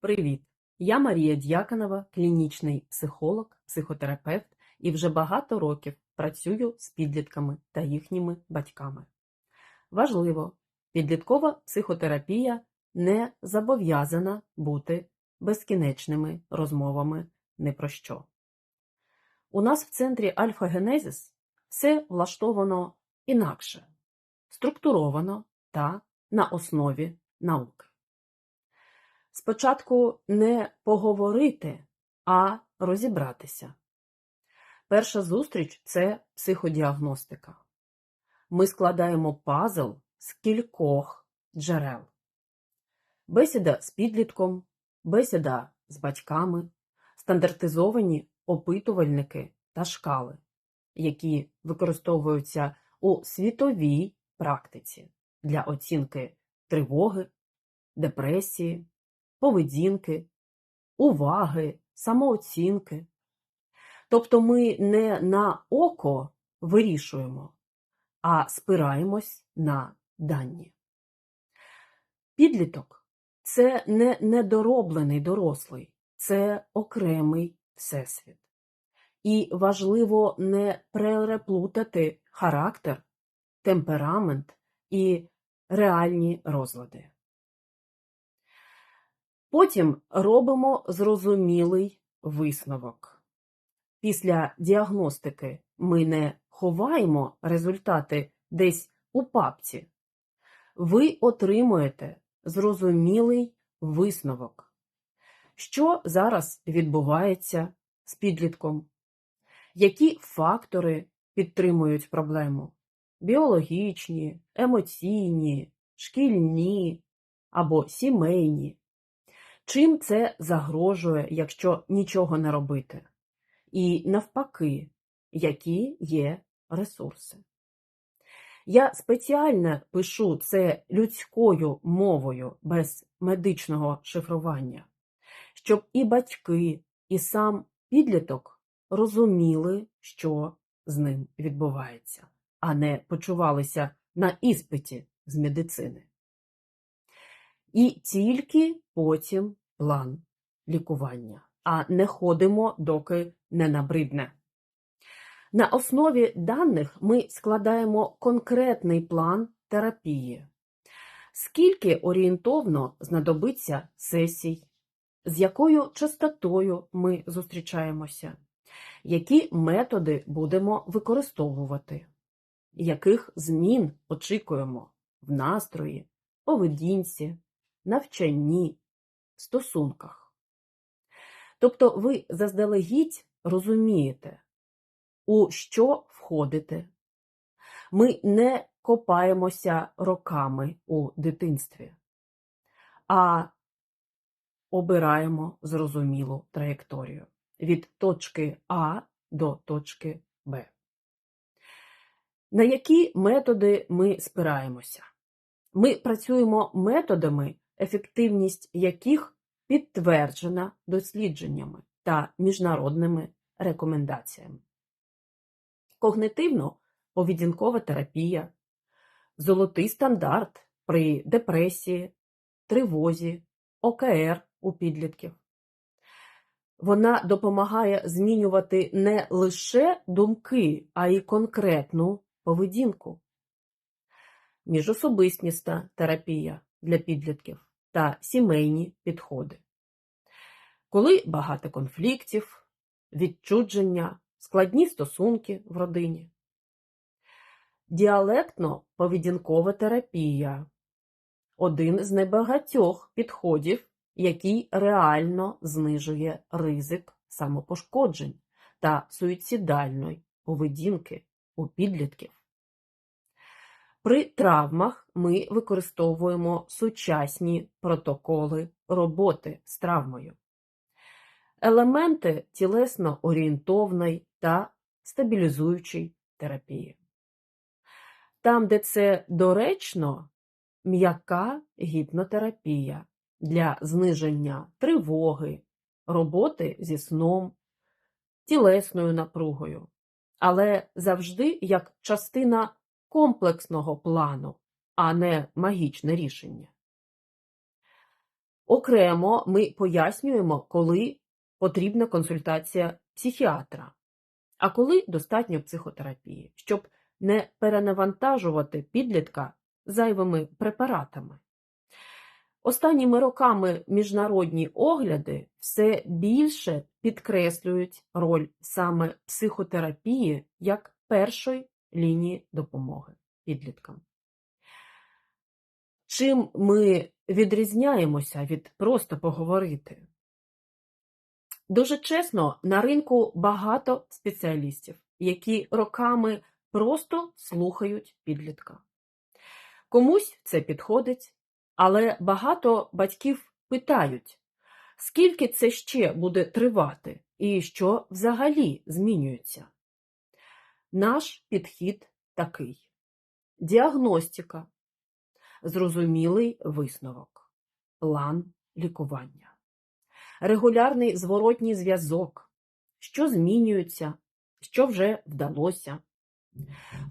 Привіт! Я Марія Д'яконова, клінічний психолог, психотерапевт і вже багато років працюю з підлітками та їхніми батьками. Важливо, підліткова психотерапія не зобов'язана бути безкінечними розмовами не про що. У нас в центрі Альфа-Генезіс все влаштовано інакше, структуровано та на основі науки. Спочатку не поговорити, а розібратися. Перша зустріч це психодіагностика. Ми складаємо пазл з кількох джерел. Бесіда з підлітком, бесіда з батьками, стандартизовані опитувальники та шкали, які використовуються у світовій практиці для оцінки тривоги, депресії, поведінки, уваги, самооцінки. Тобто ми не на око вирішуємо, а спираємось на дані. Підліток це не недороблений дорослий, це окремий всесвіт. І важливо не переплутати характер, темперамент і реальні розлади. Потім робимо зрозумілий висновок. Після діагностики ми не ховаємо результати десь у папці. Ви отримуєте зрозумілий висновок. Що зараз відбувається з підлітком? Які фактори підтримують проблему? Біологічні, емоційні, шкільні або сімейні? Чим це загрожує, якщо нічого не робити? І навпаки, які є ресурси? Я спеціально пишу це людською мовою без медичного шифрування, щоб і батьки, і сам підліток розуміли, що з ним відбувається, а не почувалися на іспиті з медицини. І тільки потім план лікування, а не ходимо, доки не набридне. На основі даних ми складаємо конкретний план терапії. Скільки орієнтовно знадобиться сесій, з якою частотою ми зустрічаємося, які методи будемо використовувати, яких змін очікуємо в настрої, поведінці, навчанні, стосунках. Тобто ви заздалегідь розумієте, у що входите. Ми не копаємося роками у дитинстві, а обираємо зрозумілу траєкторію від точки А до точки Б. На які методи ми спираємося? Ми працюємо методами, ефективність яких підтверджена дослідженнями та міжнародними рекомендаціями. Когнитивно-поведінкова терапія, золотий стандарт при депресії, тривозі, ОКР у підлітків. Вона допомагає змінювати не лише думки, а й конкретну поведінку. Міжособистісна терапія для підлітків та сімейні підходи. Коли багато конфліктів, відчудження, складні стосунки в родині. Діалектно-поведінкова терапія один з небагатьох підходів, який реально знижує ризик самопошкоджень та суїцидальної поведінки у підлітків. При травмах ми використовуємо сучасні протоколи роботи з травмою, елементи тілесно-орієнтовної та стабілізуючої терапії. Там, де це доречно, м'яка гіпнотерапія для зниження тривоги, роботи зі сном, тілесною напругою, але завжди як частина комплексного плану, а не магічне рішення. Окремо ми пояснюємо, коли потрібна консультація психіатра, а коли достатньо психотерапії, щоб не перенавантажувати підлітка зайвими препаратами. Останніми роками міжнародні огляди все більше підкреслюють роль саме психотерапії як першої лінії допомоги підліткам. Чим ми відрізняємося від просто поговорити? Дуже чесно, на ринку багато спеціалістів, які роками просто слухають підлітка. Комусь це підходить, але багато батьків питають, скільки це ще буде тривати і що взагалі змінюється. Наш підхід такий: діагностика, зрозумілий висновок, план лікування, регулярний зворотній зв'язок, що змінюється, що вже вдалося.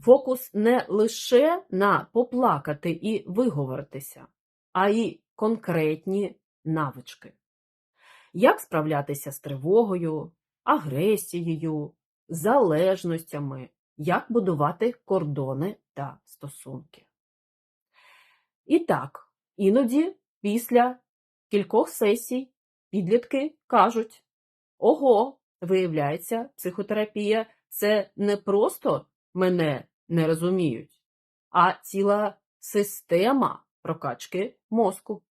Фокус не лише на поплакати і виговоритися, а й конкретні навички. Як справлятися з тривогою, агресією, залежностями, як будувати кордони та стосунки. І так, іноді після кількох сесій підлітки кажуть: Ого, виявляється, психотерапія це не просто мене не розуміють, а ціла система прокачки мозку.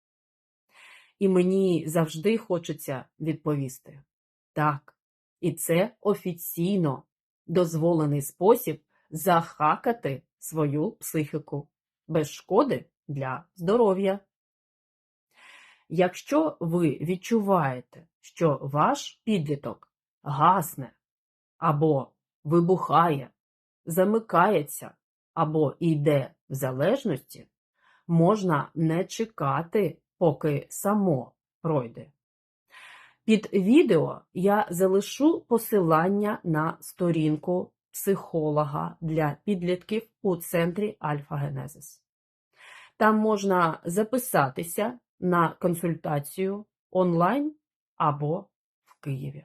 І мені завжди хочеться відповісти так, і це офіційно дозволений спосіб захакати свою психіку без шкоди для здоров'я. Якщо ви відчуваєте, що ваш підліток гасне або вибухає, замикається або йде в залежності, можна не чекати, поки само пройде. Під відео я залишу посилання на сторінку психолога для підлітків у центрі Альфа-Генезис. Там можна записатися на консультацію онлайн або в Києві.